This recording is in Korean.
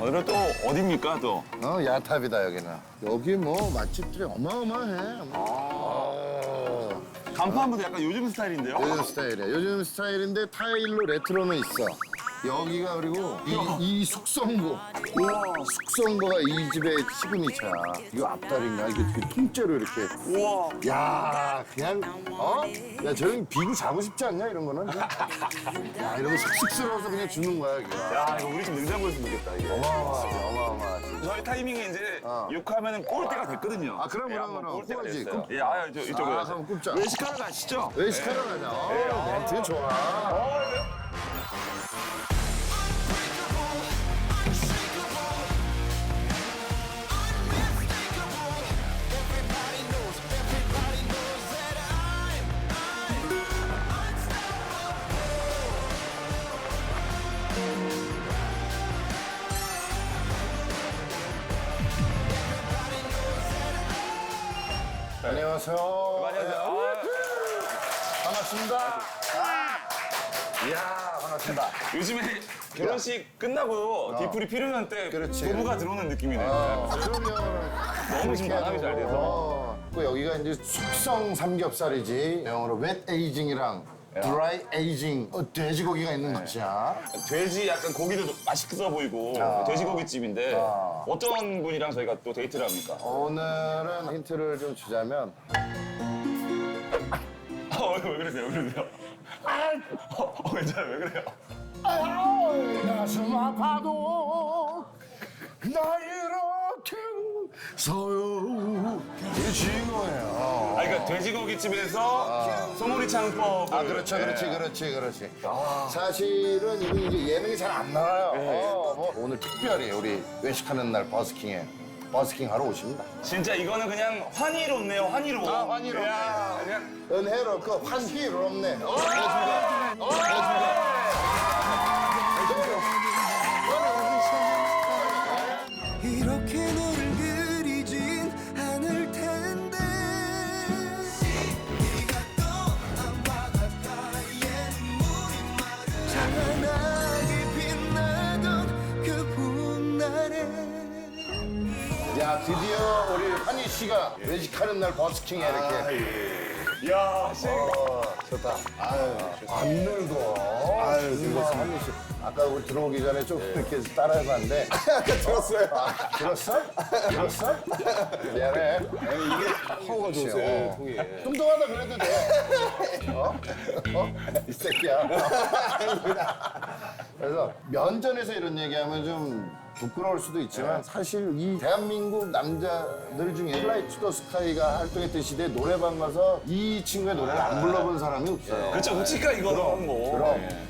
오늘은 또 어딥니까 또? 어, 야탑이다 여기는. 여기 뭐 맛집들이 어마어마해. 어, 간판부터 약간 요즘 스타일인데요? 요즘 스타일이야. 요즘 스타일인데 타일로 레트로는 있어. 여기가 그리고 이, 이 숙성고. 숙성고가 이 집의 시그니처야. 이거 앞다리인가? 이게 되게 통째로 이렇게. 우와. 야, 그냥 어? 야, 저기 비구 자고 싶지 않냐 이런 거는? 야, 이런 거 쑥쑥스러워서 그냥 주는 거야, 이거. 야 이거 우리 집 냉장고에서 먹겠다 이게. 어마어마하지, 어마어마하지. 저희 타이밍에 이제 어. 6하면은 꼴 때가 됐거든요. 아, 그럼, 예, 그럼, 한번 그럼. 꼴 때가 꿀지, 됐어요. 꿀. 예, 아, 저 이쪽으로. 아, 그럼 꿀자. 외식하러 가시죠. 외식하러 가자. 어, 멘트 좋아. 안녕하세요. 안녕하세요. 반갑습니다. 이야, 반갑습니다. 아, 요즘에 결혼식 끝나고 뒤풀이 필요한 때 그렇지. 부부가 들어오는 느낌이네요. 어, 그러면 너무 지금 마감이 잘 돼서. 어, 또 여기가 이제 숙성 삼겹살이지. 영어로 웹 에이징이랑 드라이 에이징 어, 돼지고기가 있는 곳이야. 돼지 약간 고기도 맛있어 보이고 아. 돼지고기집인데 아. 어떤 분이랑 저희가 또 데이트를 합니까? 오늘은 힌트를 좀 주자면 어, 왜, 왜 그러세요? 왜 그러세요? 어, 어, 괜찮아요. 왜 그래요? 아유, 가슴 아파도 나 이렇게 서요 이 친구예요. 아, 그러니까 돼지고기집에서 소머리 창법. 아 그렇죠 그렇지 그렇지 그렇지 사실은 이거 이제 예능이 잘 안 나와요 어, 뭐 오늘 특별히 우리 외식하는 날 버스킹에 버스킹 하러 오십니다 진짜 이거는 그냥 환희롭네요. 환희로워. 아, 환희롭네. 야, 그냥 은혜롭고 환희롭네 어, 해준다. 어, 해준다. 이렇게 너를 드디어 우리 환희 씨가 외식하는 날 버스킹에 이렇게 야, 씨. 어, 좋다. 아유, 안 늙어. 아유, 늙었어. 한미 씨. 아까 우리 들어오기 전에 좀 이렇게 따라해서 왔는데. 아까 들었어요. 아, 들었어? 들었어? 미안해. 이게 허가 좋으세요. 뚱뚱하다 그래도 돼. 어? 어? 이 새끼야. 그래서 면전에서 이런 얘기하면 좀 부끄러울 수도 있지만 사실 이 대한민국 남자들 중에 플라이 투더 스카이가 활동했던 시대에 노래방 가서 이 친구의 노래를 안 불러본 사람이 없어요. 그렇죠. 우치까 이거는 뭐. 그럼